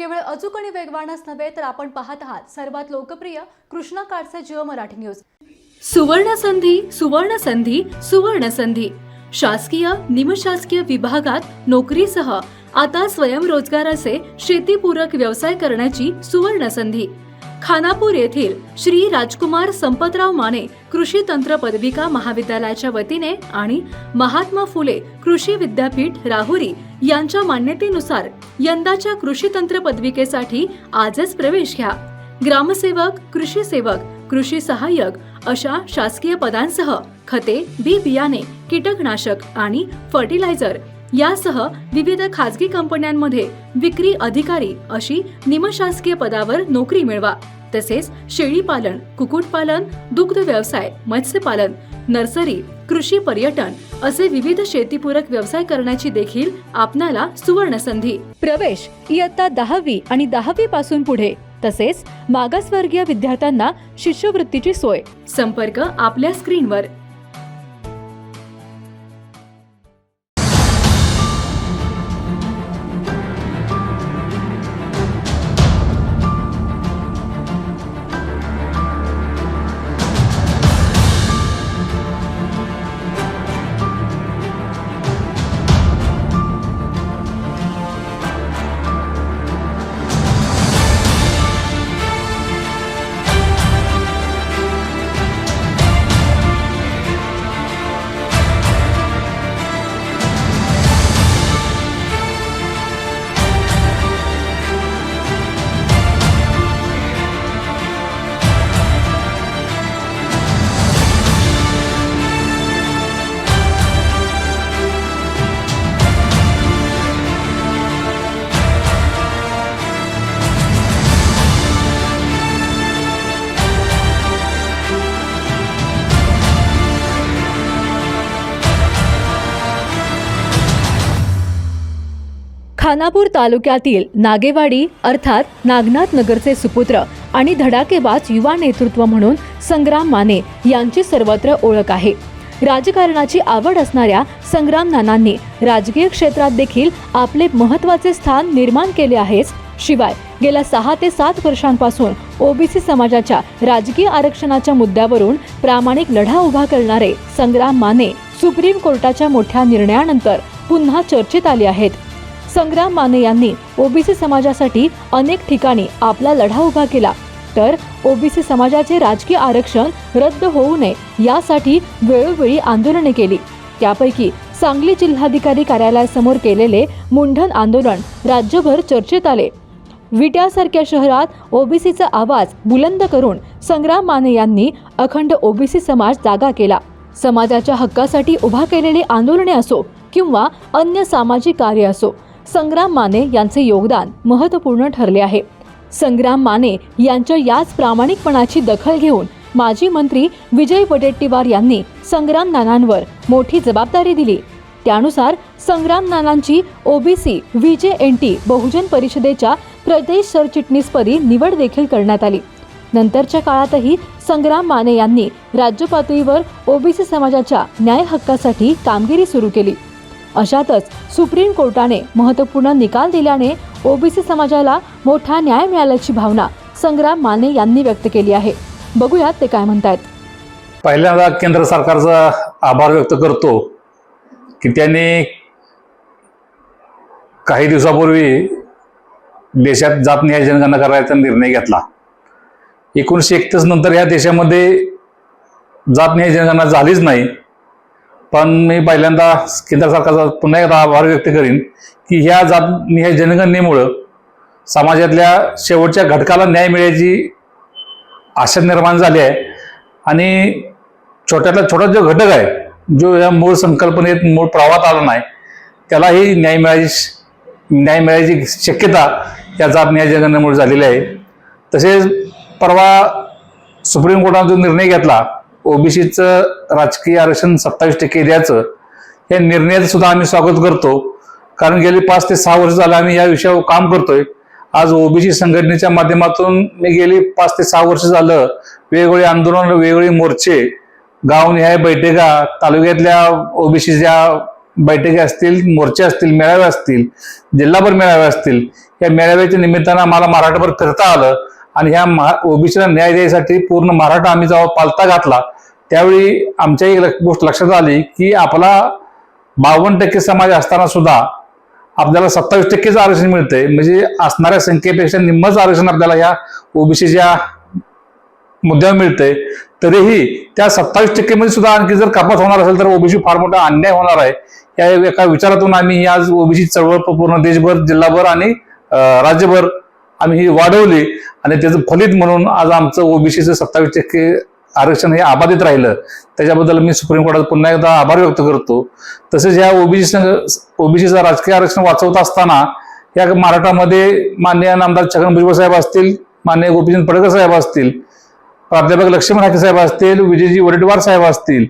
केवळ अचूक आणि वेगवानच नव्हे तर आपण पाहत आहात सर्वात लोकप्रिय कृष्णा काळचे जिओ मराठी न्यूज. सुवर्ण संधी सुवर्ण संधी सुवर्ण संधी. शासकीय निमशासकीय विभागात नोकरीसह आता स्वयंरोजगाराचे शेतीपूरक व्यवसाय करण्याची सुवर्ण संधी. खानापूर येथील श्री राजकुमार संपतराव माने कृषी तंत्र पदविका महाविद्यालयाच्या वतीने आणि महात्मा फुले कृषी विद्यापीठ राहुरी यांच्या मान्यतेनुसार यंदाच्या कृषी तंत्र पदविकेसाठी आजच प्रवेश घ्या. ग्रामसेवक कृषी सेवक कृषी सहाय्यक अशा शासकीय पदांसह खते बी बियाणे कीटकनाशक आणि फर्टिलायझर यासह विविध खाजगी कंपन्यांमध्ये विक्री अधिकारी अशी निमशासकीय पदावर नोकरी मिळवा. तसेच शेळीपालन कुक्कुटपालन दुग्ध व्यवसाय मत्स्यपालन नर्सरी कृषी पर्यटन असे विविध शेतीपूरक व्यवसाय करण्याची देखील आपणाला सुवर्ण संधी प्रवेश इयत्ता दहावी आणि दहावी पासून पुढे तसेच मागासवर्गीय विद्यार्थ्यांना शिष्यवृत्तीची सोय. संपर्क आपल्या स्क्रीनवर. खानापूर तालुक्यातील नागेवाडी अर्थात नागनाथ नगरचे सुपुत्र आणि धडाकेबाज युवा नेतृत्व म्हणून संग्राम माने यांची सर्वत्र ओळख आहे. राजकारणाची आवड असणाऱ्या संग्राम नानांनी राजकीय क्षेत्रात देखील आपले महत्त्वाचे स्थान निर्माण केले आहेच. शिवाय गेल्या सहा ते सात वर्षांपासून ओबीसी समाजाच्या राजकीय आरक्षणाच्या मुद्द्यावरून प्रामाणिक लढा उभा करणारे संग्राम माने सुप्रीम कोर्टाच्या मोठ्या निर्णयानंतर पुन्हा चर्चेत आले आहेत. संग्राम माने यांनी ओबीसी समाजासाठी अनेक ठिकाणी आपला लढा उभा केला. तर ओबीसी समाजाचे राजकीय आरक्षण रद्द होऊ नये यासाठी वेळोवेळी आंदोलने केली. त्यापैकी सांगली जिल्हाधिकारी कार्यालयासमोर केलेले मुंडन आंदोलन राज्यभर चर्चेत आले. विट्यासारख्या शहरात ओबीसीचा आवाज बुलंद करून संग्राम माने यांनी अखंड ओबीसी समाज जागा केला. समाजाच्या हक्कासाठी उभा केलेले आंदोलने असो किंवा अन्य सामाजिक कार्य असो संग्राम माने यांचे योगदान महत्त्वपूर्ण ठरले आहे. संग्राम माने यांच्या याच प्रामाणिकपणाची दखल घेऊन माजी मंत्री विजय वडेट्टीवार यांनी संग्राम नानांवर मोठी जबाबदारी दिली. त्यानुसार संग्राम नानांची ओबीसी व्हीजे एन टी बहुजन परिषदेच्या प्रदेश सरचिटणीसपदी निवड देखील करण्यात आली. नंतरच्या काळातही संग्राम माने यांनी राज्य पातळीवर ओबीसी समाजाच्या न्याय हक्कासाठी कामगिरी सुरू केली. अशातच सुप्रीम कोर्टाने महत्त्वपूर्ण निकाल दिल्याने ओबीसी समाजाला मोठा न्याय मिळाल्याची भावना संग्राम माने यांनी व्यक्त केली आहे. बघूयात ते काय म्हणतायत. पहिल्यांदा केंद्र सरकारचा आभार व्यक्त करतो की त्यांनी काही दिवसापूर्वी देशात जातनिहाय जनगणना करायचा निर्णय घेतला. एकोणीसशे एकतीस नंतर या देशामध्ये जातनिहाय जनगणना झालीच नाही. पण मी पहिल्यांदा केंद्र सरकारचा पुन्हा एकदा आभार व्यक्त करीन की ह्या जातनिहाय जनगणनेमुळं समाजातल्या शेवटच्या घटकाला न्याय मिळायची आशा निर्माण झाली आहे. आणि छोट्यातला छोटा जो घटक आहे जो या मूळ संकल्पनेत मूळ प्रवाहात आला नाही त्यालाही न्याय मिळायची न्याय मिळायची शक्यता या जात न्याय जनगणनेमुळे झालेली आहे. तसेच परवा सुप्रीम कोर्टाने जो निर्णय घेतला ओबीसीचं राजकीय आरक्षण सत्तावीस टक्के द्यायचं या निर्णयाचं सुद्धा आम्ही स्वागत करतो. कारण गेली पाच ते सहा वर्ष झालं आम्ही या विषयावर काम करतोय. आज ओबीसी संघटनेच्या माध्यमातून मी गेली पाच ते सहा वर्ष झालं वेगवेगळे आंदोलन वेगवेगळे मोर्चे गावनिहाय बैठका तालुक्यातल्या ओबीसीच्या बैठकी असतील मोर्चे असतील मेळावे असतील जिल्हाभर मेळावे असतील या मेळाव्याच्या निमित्तानं आम्हाला मराठभर फिरता आलं. आणि ह्या महा ओबीसीला न्याय द्यायसाठी पूर्ण मराठा आम्ही जेव्हा पालता घातला त्यावेळी आमच्या एक गोष्ट लक्षात आली की आपला बावन्न टक्के समाज असताना सुद्धा आपल्याला सत्तावीस टक्केच आरक्षण मिळते. म्हणजे असणाऱ्या संख्येपेक्षा निम्मच आरक्षण आपल्याला या ओबीसीच्या मुद्द्यावर मिळते. तरीही त्या सत्तावीस टक्केमध्ये सुद्धा आणखी जर कपात होणार असेल तर ओबीसी फार मोठा अन्याय होणार आहे. या एका विचारातून आम्ही आज ओबीसी चळवळ पूर्ण देशभर जिल्हाभर आणि राज्यभर आम्ही ही वाढवली आणि त्याचं फलित म्हणून आज आमचं ओबीसीचं सत्तावीस टक्के आरक्षण हे अबाधित राहिलं. त्याच्याबद्दल मी सुप्रीम कोर्टात पुन्हा एकदा आभार व्यक्त करतो. तसेच या ओबीसी ओबीसीचं राजकीय आरक्षण वाचवत असताना या मराठामध्ये मान्य नामदार छगन भुजबळ साहेब असतील मान्य गोपीचंद पडकर साहेब असतील प्राध्यापक लक्ष्मण हाके साहेब असतील विजयजी वडेट्टीवार साहेब असतील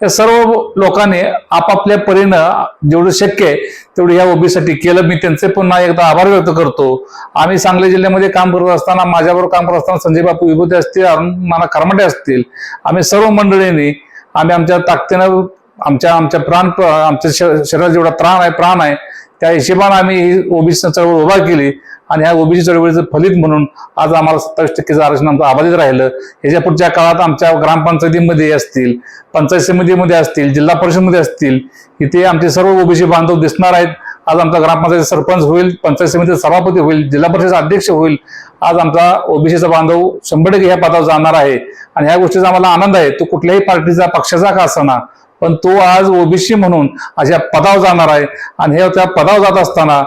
या सर्व लोकांनी आपापल्या परीनं जेवढं शक्य आहे तेवढं या ओबीसाठी केलं. मी त्यांचे पुन्हा एकदा आभार व्यक्त करतो. आम्ही सांगली जिल्ह्यामध्ये काम करत असताना माझ्याबरोबर काम करत असताना संजय बापू विभूते असतील अरुण माना करमटे असतील. आम्ही सर्व मंडळींनी आम्ही आमच्या ताकदीनं आमच्या आमच्या प्राण आमच्या श- शरीरात जेवढा प्राण आहे प्राण आहे त्या हिशेबाने आम्ही ही ओबीसी चळवळ उभा केली आणि ह्या ओबीसी चळवळीचं फलित म्हणून आज आम्हाला सत्तावीस टक्केचं आरक्षण आमचं अबाधित राहिलं याच्या पुढच्या काळात आमच्या ग्रामपंचायतीमध्ये असतील पंचायत समितीमध्ये असतील जिल्हा परिषदमध्ये असतील इथे आमचे सर्व ओबीसी बांधव दिसणार आहेत. आज आमचा ग्रामपंचायत सरपंच होईल पंचायत समितीचा सभापती होईल जिल्हा परिषद अध्यक्ष होईल. आज आमचा ओबीसीचा बांधव शंभर टक्के ह्या पदावर जाणार आहे. आणि ह्या गोष्टीचा आम्हाला आनंद आहे. तो कुठल्याही पार्टीचा पक्षाचा का असताना पण तो आज ओबीसी म्हणून अशा पदावर जाणार आहे. आणि हे त्या पदावर जात असताना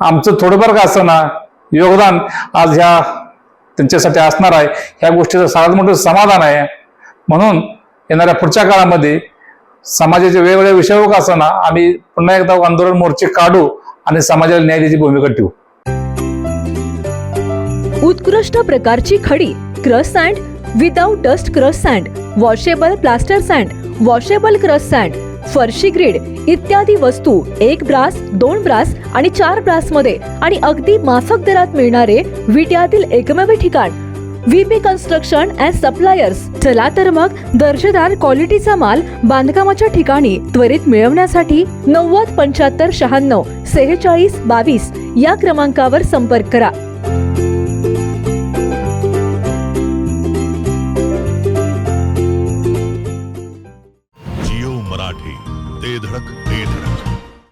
आमचं थोडंफार का असताना योगदान आज ह्या त्यांच्यासाठी असणार आहे. ह्या गोष्टीचं सर्वात मोठं समाधान आहे. म्हणून येणाऱ्या पुढच्या काळामध्ये समाजाचे वेगवेगळ्या विषयावर का असताना आम्ही पुन्हा एकदा आंदोलन मोर्चे काढू आणि समाजाला न्याय द्यायची भूमिका ठेवू. उत्कृष्ट प्रकारची खडी crush and without dust crush sand washable plaster sand washable crush sand फरशी ग्रीड इत्यादी वस्तू एक ब्रास दोन ब्रास आणि चार ब्रासमध्ये आणि अगदी माफक दरात मिळणारे विट्यातील एकमेव ठिकाण. व्हीपी कन्स्ट्रक्शन अँड सप्लायर्स चला तर मग दर्जेदार क्वालिटीचा माल बांधकामाच्या ठिकाणी त्वरित मिळवण्यासाठी नव्वद पंच्याहत्तर शहाण्णव सेहेचाळीस बावीस या क्रमांकावर संपर्क करा.